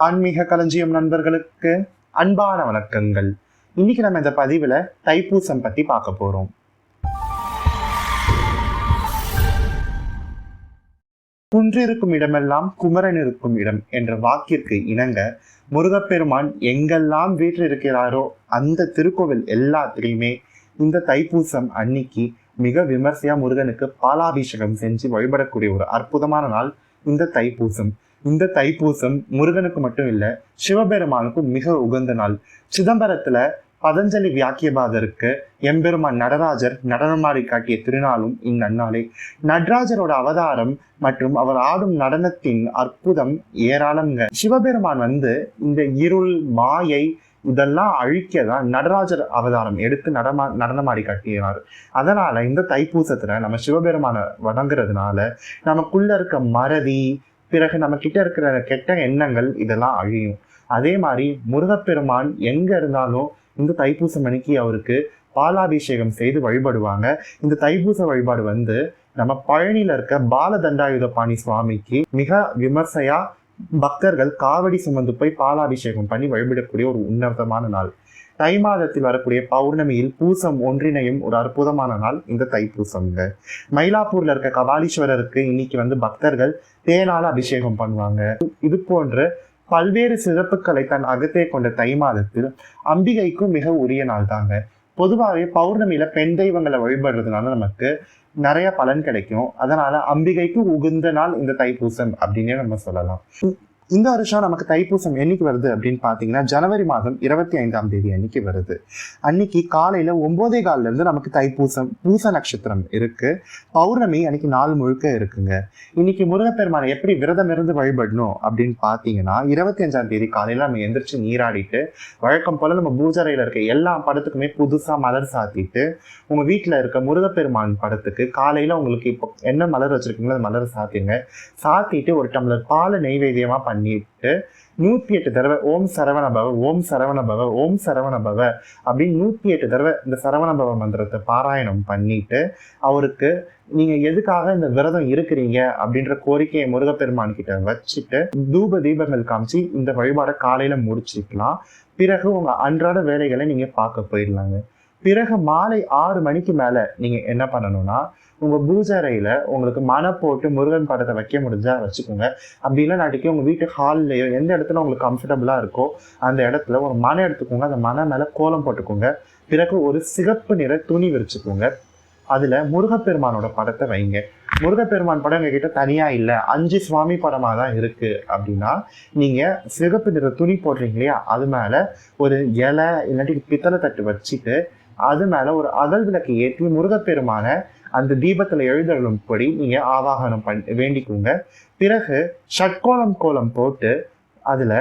ஆன்மீக களஞ்சியம் நண்பர்களுக்கு அன்பான வணக்கங்கள். இன்னைக்கு நம்ம இந்த பதிவில் தைப்பூசம் பற்றி பார்க்க போகிறோம் குன்றிருக்கும் இடமெல்லாம் குமரன் இருக்கும் இடம் என்ற வாக்கிற்கு இணங்க முருகப்பெருமான் எங்கெல்லாம் வீற்றிருக்கிறாரோ அந்த திருக்கோவில் எல்லாத்திலையுமே இந்த தைப்பூசம் அன்னைக்கு மிக விமர்சையா முருகனுக்கு பாலாபிஷேகம் செஞ்சு வழிபடக்கூடிய ஒரு அற்புதமான நாள் இந்த தைப்பூசம். இந்த தைப்பூசம் முருகனுக்கு மட்டும் இல்லை சிவபெருமானுக்கும் மிக உகந்த நாள். சிதம்பரத்துல பதஞ்சலி வியாக்கியபாதருக்கு எம்பெருமான் நடராஜர் நடனமாடி காட்டிய திருநாளும் இந்நன்னாளே நடராஜரோட அவதாரம் மற்றும் அவர் ஆடும் நடனத்தின் அற்புதம் ஏராளம்ங்க. சிவபெருமான் வந்து இந்த இருள் மாயை இதெல்லாம் அழிக்க தான் நடராஜர் அவதாரம் எடுத்து நடமா நடனமாடி காட்டினார் அதனால இந்த தைப்பூசத்துல நம்ம சிவபெருமானை வணங்குறதுனால நமக்குள்ள இருக்க மறதி பிறகு நம்ம கிட்ட இருக்கிற கெட்ட எண்ணங்கள் இதெல்லாம் அழியும். அதே மாதிரி முருகப்பெருமான் எங்க இருந்தாலும் இந்த தைப்பூசம் அன்னைக்கு அவருக்கு பாலாபிஷேகம் செய்து வழிபடுவாங்க. இந்த தைப்பூச வழிபாடு வந்து நம்ம பழனியில இருக்க பாலதண்டாயுதபாணி சுவாமிக்கு மிக விமர்சையா பக்தர்கள் காவடி சுமந்து போய் பாலாபிஷேகம் பண்ணி வழிபடக்கூடிய ஒரு உன்னதமான நாள். தை மாதத்தில் வரக்கூடிய பௌர்ணமியில் பூசம் ஒன்றிணையும் ஒரு அற்புதமான நாள் இந்த தைப்பூசம்ங்க. மயிலாப்பூர்ல இருக்க கபாலீஸ்வரருக்கு இன்னைக்கு வந்து பக்தர்கள் தேனால அபிஷேகம் பண்ணுவாங்க. இது போன்ற பல்வேறு சிறப்புகளை தன் அகத்தே கொண்ட தை மாதத்தில் அம்பிகைக்கும் மிக உரிய நாள் தாங்க. பொதுவாகவே பௌர்ணமியில பெண் தெய்வங்களை வழிபடுறதுனால நமக்கு நிறைய பலன் கிடைக்கும். அதனால அம்பிகைக்கு உகுந்த நாள் இந்த தைப்பூசம் அப்படின்னே நம்ம சொல்லலாம். இந்த வருஷம் நமக்கு தைப்பூசம் என்னைக்கு வருது அப்படின்னு பார்த்தீங்கன்னா ஜனவரி மாதம் இருபத்தி ஐந்தாம் தேதி அன்னைக்கு வருது. அன்னைக்கு காலையில ஒன்பதே காலில இருந்து நமக்கு தைப்பூசம் பூச நட்சத்திரம் இருக்கு. பௌர்ணமி அன்னைக்கு நாள் முழுக்க இருக்குங்க. இன்னைக்கு முருகப்பெருமானை எப்படி விரதம் இருந்து வழிபடணும் அப்படின்னு பார்த்தீங்கன்னா இருபத்தி அஞ்சாம் தேதி காலையில நம்ம எந்திரிச்சு நீராடிட்டு வழக்கம் போல நம்ம பூஜரையில இருக்க எல்லா படத்துக்குமே புதுசா மலர் சாத்திட்டு உங்க வீட்டுல இருக்க முருகப்பெருமான் படத்துக்கு காலையில உங்களுக்கு இப்போ என்ன மலர் வச்சிருக்கீங்களோ அந்த மலர் சாத்திங்க சாத்திட்டு ஒரு டம்ளர் பாலை நெய்வேத்தியமா பண்ணிட்டு நூற்றி எட்டு தடவை ஓம் சரவண பவ ஓம் சரவண பவ ஓம் சரவண பவ அப்படின்னு நூற்றி எட்டு தடவை இந்த சரவண பவ மந்திரத்தை பாராயணம் பண்ணிட்டு அவருக்கு நீங்கள் எதுக்காக இந்த விரதம் இருக்கிறீங்க அப்படின்ற கோரிக்கையை முருகப்பெருமான் கிட்ட வச்சுட்டு தூப தீபங்கள் காமிச்சு இந்த வழிபாடை காலையில் முடிச்சுக்கலாம் பிறகு உங்க அன்றாட வேலைகளை நீங்கள் பார்க்க போயிடலாங்க. பிறகு மாலை ஆறு மணிக்கு மேலே நீங்கள் என்ன பண்ணணும்னா உங்கள் பூஜை உங்களுக்கு மனை போட்டு முருகன் படத்தை வைக்க முடிஞ்சா வச்சுக்கோங்க. அப்படி இல்லை உங்கள் வீட்டு ஹால்லையோ எந்த இடத்துல உங்களுக்கு கம்ஃபர்டபுளாக இருக்கோ அந்த இடத்துல ஒரு மனை எடுத்துக்கோங்க. அந்த மனை மேலே கோலம் போட்டுக்கோங்க. பிறகு ஒரு சிகப்பு நிற துணி விரிச்சுக்கோங்க. அதில் முருகப்பெருமானோட படத்தை வைங்க. முருகப்பெருமான் படம் எங்ககிட்ட தனியாக இல்லை. அஞ்சு சுவாமி படமாக தான் இருக்குது அப்படின்னா நீங்கள் சிகப்பு நிற துணி போடுறீங்க இல்லையா? அது மேலே ஒரு இலை இல்லாட்டி பித்தளை தட்டு வச்சுட்டு அது மேலே ஒரு அகல் விளக்கு ஏற்றி முருகப்பெருமான அந்த தீபத்தில் எழுதலும்படி நீங்கள் ஆவாகனம் பண்ணி வேண்டிக்கோங்க. பிறகு ஷட்கோலம் கோலம் போட்டு அதில்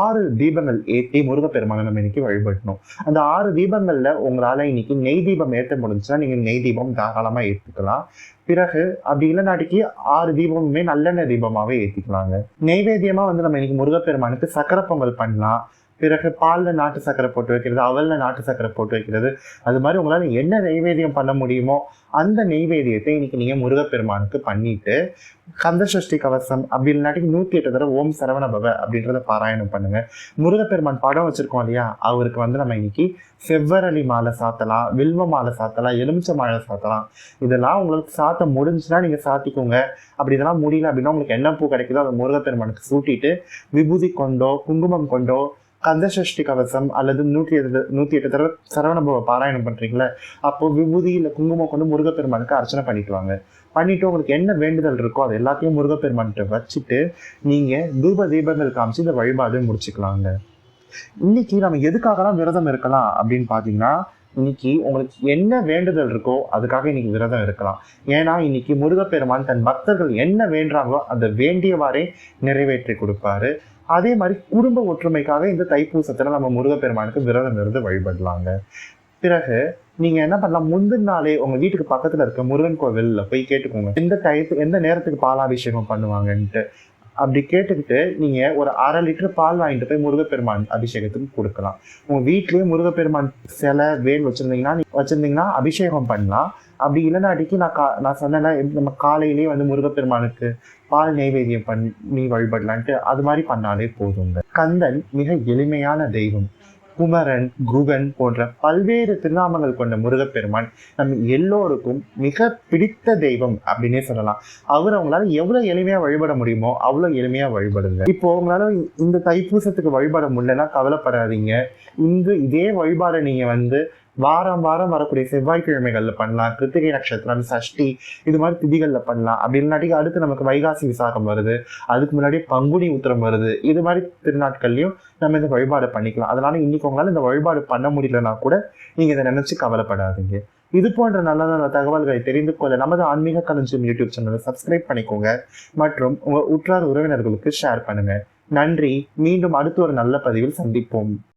ஆறு தீபங்கள் ஏற்றி முருகப்பெருமானை நம்ம இன்னைக்கு வழிபடணும். அந்த ஆறு தீபங்கள்ல உங்களால இன்னைக்கு நெய் தீபம் ஏற்ற முடிஞ்சுன்னா நீங்க நெய் தீபம் தாராளமா ஏற்றுக்கலாம் பிறகு அப்படி இல்லைனாட்டிக்கு ஆறு தீபமுமே நல்லெண்ணெய் தீபமாவே ஏற்றிக்கலாங்க நெய்வேத்தியமா வந்து நம்ம இன்னைக்கு முருகப்பெருமானுக்கு சக்கரை பொங்கல் பண்ணலாம். பிறகு பாலில் நாட்டு சக்கரை போட்டு வைக்கிறது அவலில் நாட்டு சக்கரை போட்டு வைக்கிறது. அது மாதிரி உங்களால் என்ன நெய்வேத்தியம் பண்ண முடியுமோ அந்த நெய்வேத்தியத்தை இன்னைக்கு நீங்கள் முருகப்பெருமானுக்கு பண்ணிட்டு கந்த சஷ்டி கவசம் அப்படி இல்லாட்டி நூற்றி எட்டு தடவை ஓம் சரவண பவ அப்படின்றத பாராயணம் பண்ணுங்க. முருகப்பெருமான் படம் வச்சுருக்கோம் இல்லையா? அவருக்கு வந்து நம்ம இன்னைக்கு செவ்வரளி மாலை சாத்தலாம் வில்வ மாலை சாத்தலாம் எலுமிச்சை மாலை சாத்தலாம். இதெல்லாம் உங்களுக்கு சாத்த முடிஞ்சுன்னா நீங்கள் சாத்திக்கோங்க. அப்படி இதெல்லாம் முடியல அப்படின்னா உங்களுக்கு என்ன பூ கிடைக்குதோ அதை முருகப்பெருமானுக்கு சூட்டிட்டு விபூதி கொண்டோ குங்குமம் கொண்டோ கந்தசஷ்டி கவசம் அல்லது நூற்றி எட்டு நூற்றி எட்டு தடவை சரவணபவ பாராயணம் பண்ணுறீங்களே அப்போ விபூதி இல்லை குங்குமம் கொண்டு முருகப்பெருமானுக்கு அர்ச்சனை பண்ணிட்டு வாங்க பண்ணிட்டு உங்களுக்கு என்ன வேண்டுதல் இருக்கோ அது எல்லாத்தையும் முருகப்பெருமான்கிட்ட வச்சுட்டு நீங்கள் தூப தீபங்கள் காமிச்சு இந்த வழிபாடு முடிச்சுக்கலாங்க. இன்னைக்கு நம்ம எதுக்காகலாம் விரதம் இருக்கலாம் அப்படின்னு பார்த்தீங்கன்னா இன்னைக்கு உங்களுக்கு என்ன வேண்டுதல் இருக்கோ அதுக்காக இன்னைக்கு விரதம் இருக்கலாம். ஏன்னா இன்னைக்கு முருகப்பெருமான் தன் பக்தர்கள் என்ன வேண்டாங்களோ அதை வேண்டியவாறே நிறைவேற்றி கொடுப்பாரு. அதே மாதிரி குடும்ப ஒற்றுமைக்காக இந்த தைப்பூசத்துல நம்ம முருகப்பெருமானுக்கு விரதம் இருந்து வழிபடலாங்க. பிறகு நீங்க என்ன பண்ணலாம்? முந்தின நாளே உங்க வீட்டுக்கு பக்கத்துல இருக்க முருகன் கோவில்ல போய் கேட்டுக்கோங்க. எந்த டயத்து எந்த நேரத்துக்கு பாலாபிஷேகம் பண்ணுவாங்கன்ட்டு. அப்படி கேட்டுக்கிட்டு நீங்க ஒரு அரை லிட்டர் பால் வாங்கிட்டு போய் முருகப்பெருமான் அபிஷேகத்துக்கு கொடுக்கலாம். உங்க வீட்லயே முருகப்பெருமான் சிலை வேல் வச்சிருந்தீங்கன்னா வச்சிருந்தீங்கன்னா அபிஷேகம் பண்ணலாம். அப்படி இல்லைனாட்டிக்கு நான் கா நான் சொன்னேன்னா நம்ம காலையிலேயே வந்து முருகப்பெருமானுக்கு பால் நைவேத்தியம் பண்ணி வழிபடலான்ட்டு அது மாதிரி பண்ணாலே போதுங்க. கந்தன் மிக எளிமையான தெய்வம். குமரன் குகன் போன்ற பல்வேறு திருநாமங்கள் கொண்ட முருகப்பெருமான் நம்ம எல்லோருக்கும் மிக பிடித்த தெய்வம் அப்படின்னே சொல்லலாம். அவர் அவங்களால எவ்வளவு எளிமையா வழிபட முடியுமோ அவ்வளவு எளிமையா வழிபடுங்க. இப்போ உங்களால இந்த தைப்பூசத்துக்கு வழிபட முடியலன்னா கவலைப்படாதீங்க. இந்த இதே வழிபாடை நீங்க வந்து வாரம் வாரம் வரக்கூடிய செவ்வாய்க்கிழமைகள்ல பண்ணலாம். கிருத்திகை நட்சத்திரம் சஷ்டி இது மாதிரி திதிகள்ல பண்ணலாம். அப்படி இல்லாட்டி அடுத்து நமக்கு வைகாசி விசாகம் வருது. அதுக்கு முன்னாடி பங்குனி உத்திரம் வருது. இது மாதிரி திருநாட்கள்லயும் நம்ம இந்த வழிபாடு பண்ணிக்கலாம். அதனால இன்னைக்கு உங்களால் இந்த வழிபாடு பண்ண முடியலன்னா கூட நீங்க இதை நினைச்சு கவலைப்படாதீங்க. இது போன்ற நல்ல நல்ல தகவல்களை தெரிந்து கொள்ள நமது ஆன்மீக களஞ்சியம் யூடியூப் சேனலை சப்ஸ்கிரைப் பண்ணிக்கோங்க. மற்றும் உங்க உற்றார் உறவினர்களுக்கு ஷேர் பண்ணுங்க. நன்றி. மீண்டும் அடுத்த ஒரு நல்ல பதிவில் சந்திப்போம்.